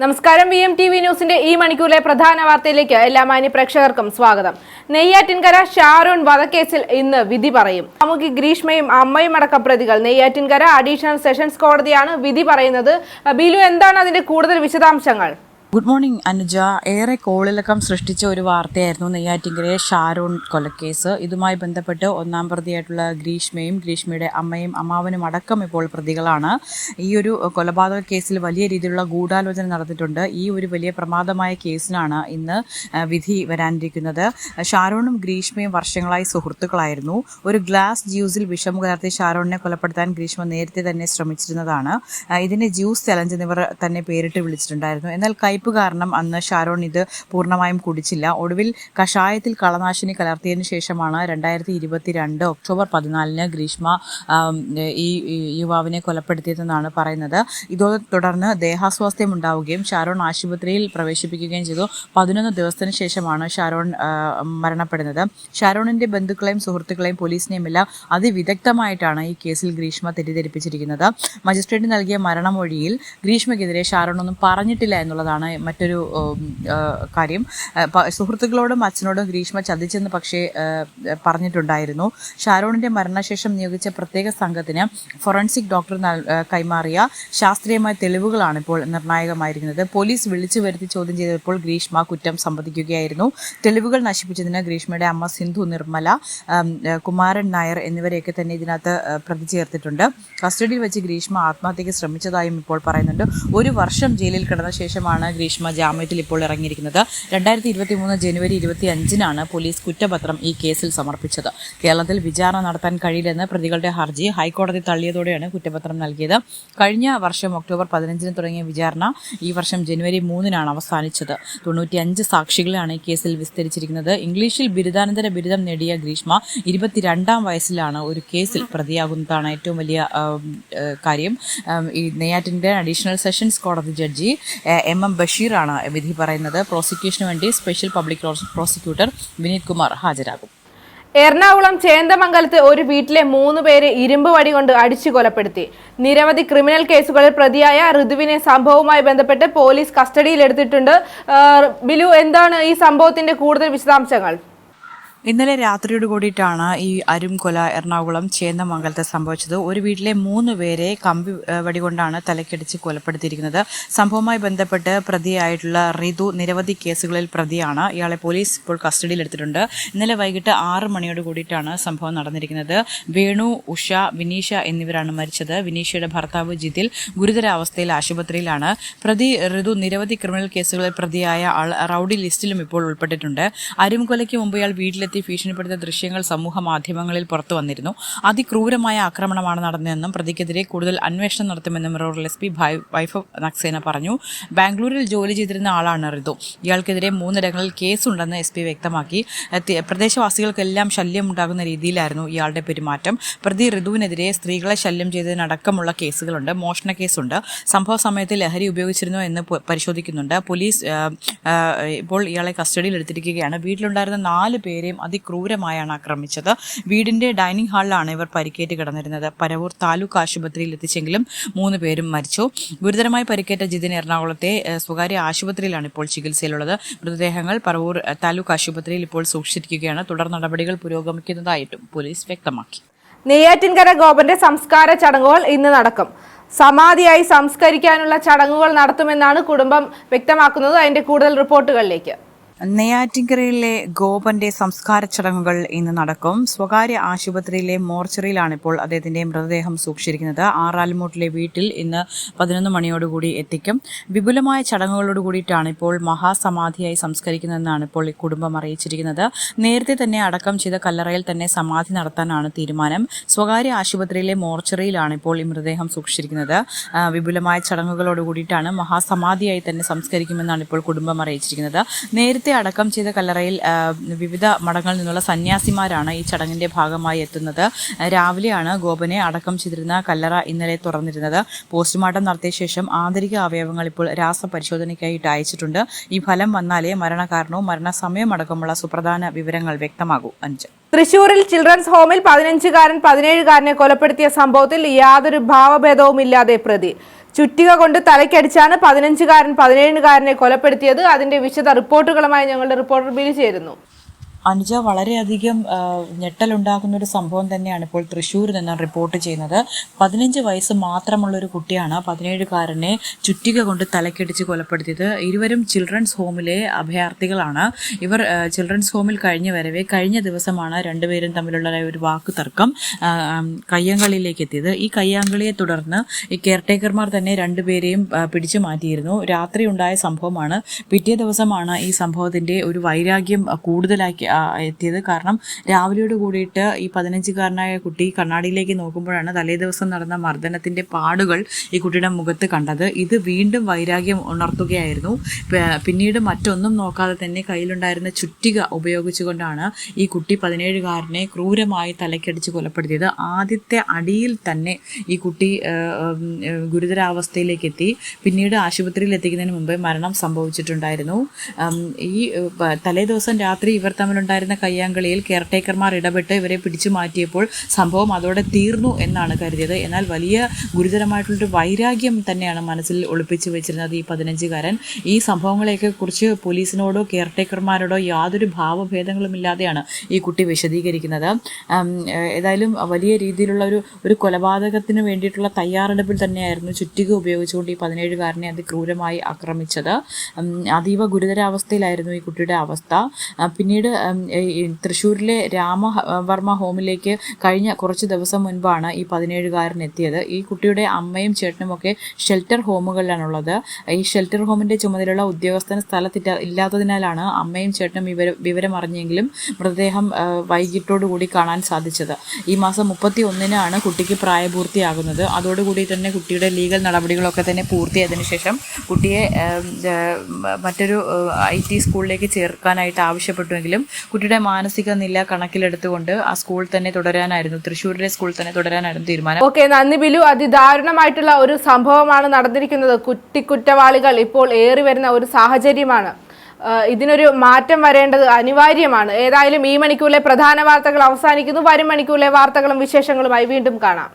നമസ്കാരം. V M T V ന്യൂസിന്റെ ഈ മണിക്കൂറിലെ പ്രധാന വാർത്തയിലേക്ക് എല്ലാ മാന്യ പ്രേക്ഷകർക്കും സ്വാഗതം. നെയ്യാറ്റിൻകര ഷാരൂൺ വധക്കേസിൽ ഇന്ന് വിധി പറയും. നമുക്ക് ഗ്രീഷ്മയും അമ്മയും അടക്കം പ്രതികൾ. നെയ്യാറ്റിൻകര അഡീഷണൽ സെഷൻസ് കോടതിയാണ് വിധി പറയുന്നത്. ബിലു എന്താണ് അതിന്റെ കൂടുതൽ വിശദാംശങ്ങൾ? Good morning Anuja. ഏറെ കോളിളക്കം സൃഷ്ടിച്ച ഒരു വാർത്തയായിരുന്നു നെയ്യാറ്റിങ്കരയെ ഷാരോൺ കൊലക്കേസ്. ഇതുമായി ബന്ധപ്പെട്ട് ഒന്നാം പ്രതിയായിട്ടുള്ള ഗ്രീഷ്മയും ഗ്രീഷ്മയുടെ അമ്മയും അമ്മാവനും അടക്കം ഇപ്പോൾ പ്രതികളാണ്. ഈ ഒരു കൊലപാതക കേസിൽ വലിയ രീതിയിലുള്ള ഗൂഢാലോചന നടന്നിട്ടുണ്ട്. ഈ ഒരു വലിയ പ്രമാദമായ കേസിനാണ് ഇന്ന് വിധി വരാനിരിക്കുന്നത്. ഷാരോണും ഗ്രീഷ്മയും വർഷങ്ങളായി സുഹൃത്തുക്കളായിരുന്നു. ഒരു ഗ്ലാസ് ജ്യൂസിൽ വിഷം കലർത്തി ഷാരോണിനെ കൊലപ്പെടുത്താൻ ഗ്രീഷ്മ നേരത്തെ തന്നെ ശ്രമിച്ചിരുന്നതാണ്. ഇതിനെ ജ്യൂസ് ചലഞ്ച് എന്നിവർ തന്നെ പേരിട്ട് വിളിച്ചിട്ടുണ്ടായിരുന്നു. എന്നാൽ കയ്പ് കാരണം അന്ന് ഷാരോൺ ഇത് പൂർണമായും കുടിച്ചില്ല. ഒടുവിൽ കഷായത്തിൽ കളനാശിനി കലർത്തിയതിനു ശേഷമാണ് രണ്ടായിരത്തി ഇരുപത്തി രണ്ട് ഒക്ടോബർ പതിനാലിന് ഗ്രീഷ്മ ഈ യുവാവിനെ കൊലപ്പെടുത്തിയതെന്നാണ് പറയുന്നത്. ഇതോടെ തുടർന്ന് ദേഹാസ്വാസ്ഥ്യം ഉണ്ടാവുകയും ഷാരോൺ ആശുപത്രിയിൽ പ്രവേശിപ്പിക്കുകയും ചെയ്തു. പതിനൊന്ന് ദിവസത്തിന് ശേഷമാണ് ഷാരോൺ മരണപ്പെടുന്നത്. ഷാരോണിന്റെ ബന്ധുക്കളെയും സുഹൃത്തുക്കളെയും പോലീസിനെയും എല്ലാം അതിവിദഗ്ധമായിട്ടാണ് ഈ കേസിൽ ഗ്രീഷ്മ തെറ്റിദ്ധരിപ്പിച്ചിരിക്കുന്നത്. മജിസ്ട്രേറ്റ് നൽകിയ മരണമൊഴിയിൽ ഗ്രീഷ്മയ്ക്കെതിരെ ഷാരോൺ ഒന്നും പറഞ്ഞിട്ടില്ല എന്നുള്ളതാണ് മറ്റൊരു കാര്യം. സുഹൃത്തുക്കളോടും അച്ഛനോടും ഗ്രീഷ്മ ചതിച്ചെന്ന് പക്ഷേ പറഞ്ഞിട്ടുണ്ടായിരുന്നു. ഷാരോണിന്റെ മരണശേഷം നിയോഗിച്ച പ്രത്യേക സംഘത്തിന് ഫൊറൻസിക് ഡോക്ടർ കൈമാറിയ ശാസ്ത്രീയമായ തെളിവുകളാണ് ഇപ്പോൾ നിർണായകമായിരിക്കുന്നത്. പോലീസ് വിളിച്ചു വരുത്തി ചോദ്യം ചെയ്തപ്പോൾ ഗ്രീഷ്മ കുറ്റം സമ്മതിക്കുകയായിരുന്നു തെളിവുകൾ നശിപ്പിച്ചതിന് ഗ്രീഷ്മയുടെ അമ്മ സിന്ധു നിർമ്മല കുമാരൻ നായർ എന്നിവരെയൊക്കെ തന്നെ ഇതിനകത്ത് പ്രതി ചേർത്തിട്ടുണ്ട്. കസ്റ്റഡിയിൽ വെച്ച് ഗ്രീഷ്മ ആത്മഹത്യക്ക് ശ്രമിച്ചതായും ഇപ്പോൾ പറയുന്നുണ്ട്. ഒരു വർഷം ജയിലിൽ കിടന്ന ശേഷമാണ് ഗ്രീഷ്മ ജാമ്യത്തിൽ ഇപ്പോൾ ഇറങ്ങിയിരിക്കുന്നത്. രണ്ടായിരത്തി ഇരുപത്തി മൂന്ന് ജനുവരി ഇരുപത്തി അഞ്ചിനാണ് പോലീസ് കുറ്റപത്രം ഈ കേസിൽ സമർപ്പിച്ചത്. കേരളത്തിൽ വിചാരണ നടത്താൻ കഴിയില്ലെന്ന് പ്രതികളുടെ ഹർജി ഹൈക്കോടതി തള്ളിയതോടെയാണ് കുറ്റപത്രം നൽകിയത്. കഴിഞ്ഞ വർഷം ഒക്ടോബർ പതിനഞ്ചിന് തുടങ്ങിയ വിചാരണ ഈ വർഷം ജനുവരി മൂന്നിനാണ് അവസാനിച്ചത്. തൊണ്ണൂറ്റിയഞ്ച് സാക്ഷികളാണ് ഈ കേസിൽ വിസ്തരിച്ചിരിക്കുന്നത്. ഇംഗ്ലീഷിൽ ബിരുദാനന്തര ബിരുദം നേടിയ ഗ്രീഷ്മ ഇരുപത്തിരണ്ടാം വയസ്സിലാണ് ഒരു കേസിൽ പ്രതിയാകുന്നതാണ് ഏറ്റവും വലിയ കാര്യം. ഈ നെയ്യാറ്റിന്റെ അഡീഷണൽ സെഷൻസ് കോടതി ജഡ്ജി എം എം എം ബഷീറാണ് വിധി പറയുന്നത്. പ്രോസിക്യൂഷന് വേണ്ടി special public prosecutor Vineeth Kumar ഹാജരാകും. Ernakulam ചേന്ദമംഗലത്ത് ഒരു വീട്ടിലെ മൂന്ന് പേരെ ഇരുമ്പ് വടി കൊണ്ട് അടിച്ചു കൊലപ്പെടുത്തി. നിരവധി ക്രിമിനൽ കേസുകളിൽ പ്രതിയായ ഋതുവിനെ സംഭവവുമായി ബന്ധപ്പെട്ട് പോലീസ് കസ്റ്റഡിയിലെടുത്തിട്ടുണ്ട്. ബിലു എന്താണ് ഈ സംഭവത്തിന്റെ കൂടുതൽ വിശദാംശങ്ങൾ? ഇന്നലെ രാത്രിയോട് കൂടിയിട്ടാണ് ഈ അരുംകൊല എറണാകുളം ചേന്നമംഗലത്ത് സംഭവിച്ചത്. ഒരു വീട്ടിലെ മൂന്ന് പേരെ കമ്പി വടികൊണ്ടാണ് തലക്കടിച്ച് കൊലപ്പെടുത്തിയിരിക്കുന്നത്. സംഭവവുമായി ബന്ധപ്പെട്ട് പ്രതിയായിട്ടുള്ള റിതു നിരവധി കേസുകളിൽ പ്രതിയാണ്. ഇയാളെ പോലീസ് ഇപ്പോൾ കസ്റ്റഡിയിലെടുത്തിട്ടുണ്ട്. ഇന്നലെ വൈകിട്ട് ആറ് മണിയോട് കൂടിയിട്ടാണ് സംഭവം നടന്നിരിക്കുന്നത്. വേണു ഉഷ വിനീഷ എന്നിവരാണ് മരിച്ചത്. വിനീഷയുടെ ഭർത്താവ് ജിതിൽ ഗുരുതരാവസ്ഥയിൽ ആശുപത്രിയിലാണ്. പ്രതി റിതു നിരവധി ക്രിമിനൽ കേസുകളിൽ പ്രതിയായ ആൾ റൌഡി ലിസ്റ്റിലും ഇപ്പോൾ ഉൾപ്പെട്ടിട്ടുണ്ട്. അരുംകൊലയ്ക്ക് മുമ്പ് ഇയാൾ വീട്ടിലെത്തി ഭീഷണിപ്പെടുത്തിയ ദൃശ്യങ്ങൾ സമൂഹ മാധ്യമങ്ങളിൽ പുറത്തു വന്നിരുന്നു. അതിക്രൂരമായ ആക്രമണമാണ് നടന്നതെന്നും പ്രതിക്കെതിരെ കൂടുതൽ അന്വേഷണം നടത്തുമെന്നും റൂറൽ എസ് പി വൈഫ് നക്സേന പറഞ്ഞു. ബാംഗ്ലൂരിൽ ജോലി ചെയ്തിരുന്ന ആളാണ് റിതു. ഇയാൾക്കെതിരെ മൂന്നിടങ്ങളിൽ കേസുണ്ടെന്ന് എസ് പി വ്യക്തമാക്കി. പ്രദേശവാസികൾക്കെല്ലാം ശല്യമുണ്ടാകുന്ന രീതിയിലായിരുന്നു ഇയാളുടെ പെരുമാറ്റം. പ്രതി ഋതുവിനെതിരെ സ്ത്രീകളെ ശല്യം ചെയ്തതിനടക്കമുള്ള കേസുകളുണ്ട് മോഷണ കേസുണ്ട്. സംഭവ സമയത്ത് ലഹരി ഉപയോഗിച്ചിരുന്നു എന്ന് പരിശോധിക്കുന്നുണ്ട്. പോലീസ് ഇപ്പോൾ ഇയാളെ കസ്റ്റഡിയിൽ എടുത്തിരിക്കുകയാണ് വീട്ടിലുണ്ടായിരുന്ന നാല് പേരെയും അതിക്രൂരമായാണ് ആക്രമിച്ചത്. വീടിന്റെ ഡൈനിങ് ഹാളിലാണ് ഇവർ പരിക്കേറ്റ് കിടന്നിരുന്നത്. പരവൂർ താലൂക്ക് ആശുപത്രിയിൽ എത്തിച്ചെങ്കിലും മൂന്ന് പേരും മരിച്ചു. ഗുരുതരമായി പരിക്കേറ്റ ജിതിൻ എറണാകുളത്തെ സ്വകാര്യ ആശുപത്രിയിലാണ് ഇപ്പോൾ ചികിത്സയിലുള്ളത്. മൃതദേഹങ്ങൾ പറവൂർ താലൂക്ക് ആശുപത്രിയിൽ ഇപ്പോൾ സൂക്ഷിച്ചിരിക്കുകയാണ്. തുടർ നടപടികൾ പുരോഗമിക്കുന്നതായിട്ടും പോലീസ് വ്യക്തമാക്കി. നെയ്യാറ്റിൻകര ഗോപന്റെ സംസ്കാര ചടങ്ങുകൾ ഇന്ന് നടക്കും. സമാധിയായി സംസ്കരിക്കാനുള്ള ചടങ്ങുകൾ നടത്തുമെന്നാണ് കുടുംബം വ്യക്തമാക്കുന്നത്. അതിന്റെ കൂടുതൽ റിപ്പോർട്ടുകളിലേക്ക്. നെയ്യാറ്റിൻകരയിലെ ഗോപന്റെ സംസ്കാര ചടങ്ങുകൾ ഇന്ന് നടക്കും. സ്വകാര്യ ആശുപത്രിയിലെ മോർച്ചറിയിലാണ് ഇപ്പോൾ അദ്ദേഹത്തിന്റെ മൃതദേഹം സൂക്ഷിച്ചിരിക്കുന്നത്. ആറാൽമൂട്ടിലെ വീട്ടിൽ ഇന്ന് പതിനൊന്ന് മണിയോടുകൂടി എത്തിക്കും. വിപുലമായ ചടങ്ങുകളോട് കൂടിയിട്ടാണ് ഇപ്പോൾ മഹാസമാധിയായി സംസ്കരിക്കുന്നതെന്നാണ് ഇപ്പോൾ ഈ കുടുംബം അറിയിച്ചിരിക്കുന്നത്. നേരത്തെ തന്നെ അടക്കം ചെയ്ത കല്ലറയിൽ തന്നെ സമാധി നടത്താനാണ് തീരുമാനം. സ്വകാര്യ ആശുപത്രിയിലെ മോർച്ചറിയിലാണ് ഇപ്പോൾ ഈ മൃതദേഹം സൂക്ഷിച്ചിരിക്കുന്നത്. വിപുലമായ ചടങ്ങുകളോട് കൂടിയിട്ടാണ് മഹാസമാധിയായി തന്നെ സംസ്കരിക്കുമെന്നാണ് ഇപ്പോൾ കുടുംബം അറിയിച്ചിരിക്കുന്നത്. നേരത്തെ നേരത്തെ അടക്കം ചെയ്ത കല്ലറയിൽ വിവിധ മഠങ്ങളിൽ നിന്നുള്ള സന്യാസിമാരാണ് ഈ ചടങ്ങിന്റെ ഭാഗമായി എത്തുന്നത്. രാവിലെയാണ് ഗോപനെ അടക്കം ചെയ്തിരുന്ന കല്ലറ ഇന്നലെ തുറന്നിരുന്നത്. പോസ്റ്റ്മോർട്ടം നടത്തിയ ശേഷം ആന്തരിക അവയവങ്ങൾ ഇപ്പോൾ രാസപരിശോധനയ്ക്കായിട്ട് അയച്ചിട്ടുണ്ട്. ഈ ഫലം വന്നാലേ മരണകാരണവും മരണസമയം അടക്കമുള്ള സുപ്രധാന വിവരങ്ങൾ വ്യക്തമാകൂ. അഞ്ച്. തൃശൂരിൽ ചിൽഡ്രൻസ് ഹോമിൽ പതിനഞ്ചുകാരൻ പതിനേഴുകാരനെ കൊലപ്പെടുത്തിയ സംഭവത്തിൽ യാതൊരു ഭാവഭേദവുമില്ലാതെ പ്രതി. ചുറ്റിക കൊണ്ട് തലയ്ക്കടിച്ചാണ് പതിനഞ്ചുകാരൻ പതിനേഴുകാരനെ കൊലപ്പെടുത്തിയത്. അതിന്റെ വിശദ റിപ്പോർട്ടുകളുമായി ഞങ്ങളുടെ റിപ്പോർട്ടർ ബിൽ ചേരുന്നു. അനുജ വളരെയധികം ഞെട്ടലുണ്ടാകുന്ന ഒരു സംഭവം തന്നെയാണ് ഇപ്പോൾ തൃശ്ശൂരിൽ നിന്ന് റിപ്പോർട്ട് ചെയ്യുന്നത്. പതിനഞ്ച് വയസ്സ് മാത്രമുള്ള ഒരു കുട്ടിയാണ് പതിനേഴുകാരനെ ചുറ്റിക കൊണ്ട് തലക്കടിച്ച് കൊലപ്പെടുത്തിയത്. ഇരുവരും ചിൽഡ്രൻസ് ഹോമിലെ അഭയാർത്ഥികളാണ്. ഇവർ ചിൽഡ്രൻസ് ഹോമിൽ കഴിഞ്ഞു വരവേ കഴിഞ്ഞ ദിവസമാണ് രണ്ടുപേരും തമ്മിലുള്ള ഒരു വാക്ക് തർക്കം കയ്യാങ്കളിയിലേക്ക് എത്തിയത്. ഈ കയ്യാങ്കളിയെ തുടർന്ന് ഈ കെയർടേക്കർമാർ തന്നെ രണ്ടുപേരെയും പിടിച്ചു മാറ്റിയിരുന്നു. രാത്രി ഉണ്ടായ സംഭവമാണ്. പിറ്റേ ദിവസമാണ് ഈ സംഭവത്തിന്റെ ഒരു വൈരാഗ്യം കൂടുതലാക്കി എത്തിയത്. കാരണം രാവിലെയോട് കൂടിയിട്ട് ഈ പതിനഞ്ചുകാരനായ കുട്ടി കണ്ണാടിയിലേക്ക് നോക്കുമ്പോഴാണ് തലേ ദിവസം നടന്ന മർദ്ദനത്തിന്റെ പാടുകൾ ഈ കുട്ടിയുടെ മുഖത്ത് കണ്ടത്. ഇത് വീണ്ടും വൈരാഗ്യം ഉണർത്തുകയായിരുന്നു. പിന്നീട് മറ്റൊന്നും നോക്കാതെ തന്നെ കയ്യിലുണ്ടായിരുന്ന ചുറ്റിക ഉപയോഗിച്ചുകൊണ്ടാണ് ഈ കുട്ടി പതിനേഴുകാരനെ ക്രൂരമായി തലക്കടിച്ച് കൊലപ്പെടുത്തിയത്. ആദ്യത്തെ അടിയിൽ തന്നെ ഈ കുട്ടി ഗുരുതരാവസ്ഥയിലേക്ക് എത്തി പിന്നീട് ആശുപത്രിയിൽ എത്തിക്കുന്നതിന് മുമ്പേ മരണം സംഭവിച്ചിട്ടുണ്ടായിരുന്നു. ഈ തലേദിവസം തലേ ദിവസം രാത്രി ഇവർ തമ്മിലുണ്ടായിരുന്ന കയ്യാങ്കളിയിൽ കെയർടേക്കർമാർ ഇടപെട്ട് ഇവരെ പിടിച്ചു മാറ്റിയപ്പോൾ സംഭവം അതോടെ തീർന്നു എന്നാണ് കരുതിയത്. എന്നാൽ വലിയ ഗുരുതരമായിട്ടുള്ളൊരു വൈരാഗ്യം തന്നെയാണ് മനസ്സിൽ ഒളിപ്പിച്ചു വെച്ചിരുന്നത് ഈ പതിനഞ്ചുകാരൻ. ഈ സംഭവങ്ങളെയൊക്കെ കുറിച്ച് പോലീസിനോടോ കെയർടേക്കർമാരോടോ യാതൊരു ഭാവഭേദങ്ങളും ഇല്ലാതെയാണ് ഈ കുട്ടി വിശദീകരിക്കുന്നത്. ഏതായാലും വലിയ രീതിയിലുള്ള ഒരു ഒരു കൊലപാതകത്തിന് വേണ്ടിയിട്ടുള്ള തയ്യാറെടുപ്പിൽ തന്നെയായിരുന്നു ചുറ്റിക ഉപയോഗിച്ചുകൊണ്ട് ഈ പതിനേഴുകാരനെ അതിക്രൂരമായി ആക്രമിച്ചത്. അതീവ ഗുരുതരാവസ്ഥയിലായിരുന്നു ഈ കുട്ടിയുടെ അവസ്ഥ. പിന്നീട് തൃശ്ശൂരിലെ രാമവർമ്മ ഹോമിലേക്ക് കഴിഞ്ഞ കുറച്ച് ദിവസം മുൻപാണ് ഈ പതിനേഴുകാരൻ എത്തിയത് ഈ കുട്ടിയുടെ അമ്മയും ചേട്ടനും ഒക്കെ ഷെൽട്ടർ ഹോമുകളിലാണുള്ളത്. ഈ ഷെൽട്ടർ ഹോമിന്റെ ചുമതലയുള്ള ഉദ്യോഗസ്ഥൻ സ്ഥലത്തില്ല ഇല്ലാത്തതിനാലാണ് അമ്മയും ചേട്ടനും വിവര വിവരം അറിഞ്ഞെങ്കിലും മൃതദേഹം വൈകിട്ടോടുകൂടി കാണാൻ സാധിച്ചത്. ഈ മാസം മുപ്പത്തി ഒന്നിനാണ് കുട്ടിക്ക് പ്രായപൂർത്തിയാകുന്നത്. അതോടുകൂടി തന്നെ കുട്ടിയുടെ ലീഗൽ നടപടികളൊക്കെ തന്നെ പൂർത്തിയായതിനു ശേഷം കുട്ടിയെ മറ്റൊരു ഐ ടി സ്കൂളിലേക്ക് ചേർക്കാനായിട്ട് ആവശ്യപ്പെട്ടുവെങ്കിലും കുട്ടിയുടെ മാനസിക നില കണക്കിലെടുത്തുകൊണ്ട് ആ സ്കൂൾ തന്നെ തുടരാനായിരുന്നു. തൃശ്ശൂരിലെ സ്കൂൾ തന്നെ തുടരാനായിരുന്നു തീരുമാനം. ഓക്കെ നന്ദി ബിലു. അതിദാരുണമായിട്ടുള്ള ഒരു സംഭവമാണ് നടന്നിരിക്കുന്നത്. കുട്ടി കുറ്റവാളികൾ ഇപ്പോൾ ഏറി വരുന്ന ഒരു സാഹചര്യമാണ്. ഇതിനൊരു മാറ്റം വരേണ്ടത് അനിവാര്യമാണ്. ഏതായാലും ഈ മണിക്കൂറിലെ പ്രധാന വാർത്തകൾ അവസാനിക്കുന്നു. വരും മണിക്കൂറിലെ വാർത്തകളും വിശേഷങ്ങളുമായി വീണ്ടും കാണാം.